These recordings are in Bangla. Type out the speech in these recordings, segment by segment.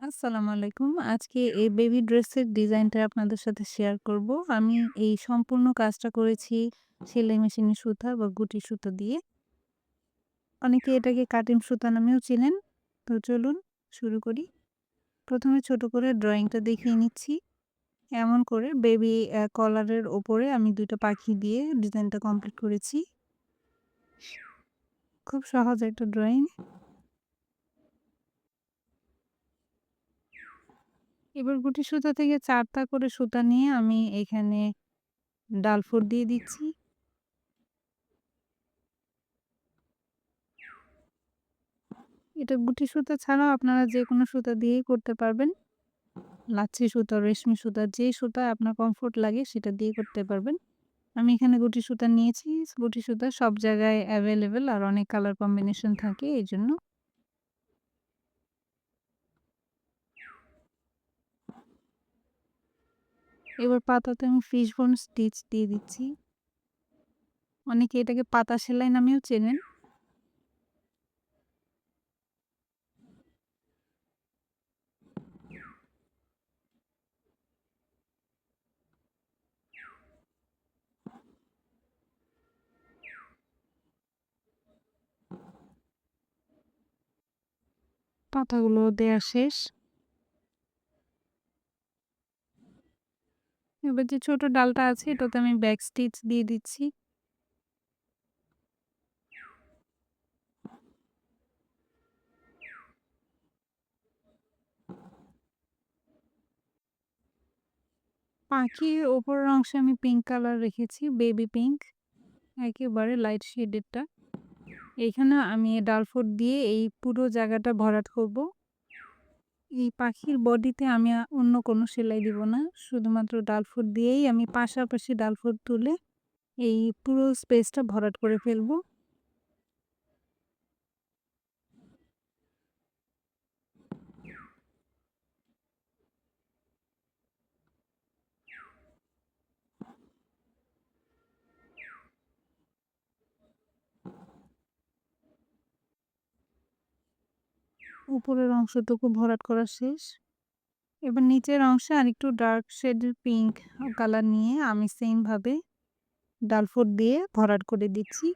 আসসালামু আলাইকুম। আজকে এই বেবি ড্রেসের ডিজাইনটা আপনাদের সাথে শেয়ার করব। আমি এই সম্পূর্ণ কাজটা করেছি সেলাই মেশিনের সুতা বা গুটি সুতা দিয়ে। অনেকে এটাকে কাটিম সুতা নামেও চেনেন। তো চলুন শুরু করি। প্রথমে ছোট করে ড্রয়িংটা দেখিয়ে নিচ্ছি। এমন করে বেবি কলারের ওপরে আমি ২ টা পাখি দিয়ে ডিজাইনটা কমপ্লিট করেছি। খুব সহজ একটা ড্রয়িং। এবার গুটি সুতা থেকে ৪ টা করে সুতা নিয়ে আমি এখানে ডালফোর দিয়ে দিচ্ছি। এটা গুটি সুতা ছাড়াও আপনারা যে কোনো সুতা দিয়েই করতে পারবেন। লাচ্ছি সুতা, রেশমি সুতা যে সুতা আপনার কমফোর্ট লাগে সেটা দিয়ে করতে পারবেন। আমি এখানে গুটি সুতা নিয়েছি। গুটি সুতা সব জায়গায় অ্যাভেলেবেল আর অনেক কালার কম্বিনেশন থাকে এইজন্য। এবার পাতাতে আমি ফিশ বোন স্টিচ দিয়ে দিচ্ছি। অনেকে এটাকে পাতা সেলাই নামেও চেনেন। পাতাগুলো দেয়া শেষ। এবার যে ছোট ডালটা আছে এটাতে আমি ব্যাক স্টিচ দিয়ে দিচ্ছি। পাখির উপরের অংশে আমি পিঙ্ক কালার রেখেছি, বেবি পিঙ্ক। একেবারে লাইট শেডেরটা। এখানে আমি ডালফোর দিয়ে এই পুরো জায়গাটা ভরাট করব। এই পাখির বডিতে আমি অন্য কোনো সেলাই দিব না। শুধুমাত্র ডালফোর দিয়েই আমি পাশাপাশি ডালফোর তুলে এই পুরো স্পেসটা ভরাট করে ফেলব। উপরের অংশটুকু ভরাট করা শেষ। এবার নিচের অংশে আরেকটু ডার্ক শেড পিঙ্ক কালার নিয়ে আমি সেমভাবে ডালফোর দিয়ে ভরাট করে দিচ্ছি।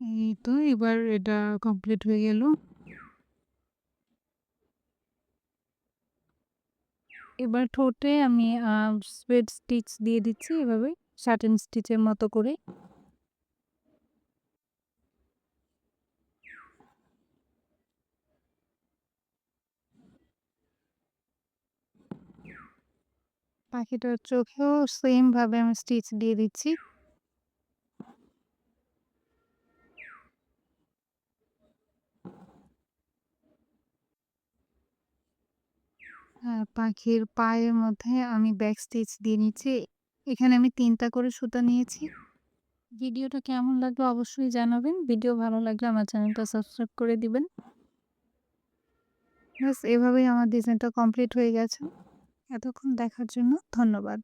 এই তো এবার এটা কমপ্লিট হয়ে গেল। এবার ঠোঁটে আমি, আ স্পেড স্টিচ দিয়ে দিচ্ছি এভাবে সাটেন স্টিচের মতো করে। পাখিটার চোখেও সেম ভাবে আমি স্টিচ দিয়ে দিচ্ছি। পাখির পায়ের মধ্যে আমি ব্যাক স্টিচ দিয়ে নিচ্ছি। এখানে আমি তিনটা করে সুতা নিয়েছি। ভিডিওটা কেমন লাগল অবশ্যই জানাবেন। ভিডিও ভালো লাগলে আমার চ্যানেলটা সাবস্ক্রাইব করে দিবেন। ব্যাস, এভাবেই আমার ডিজাইনটা কমপ্লিট হয়ে গেছে। এতক্ষণ দেখার জন্য ধন্যবাদ।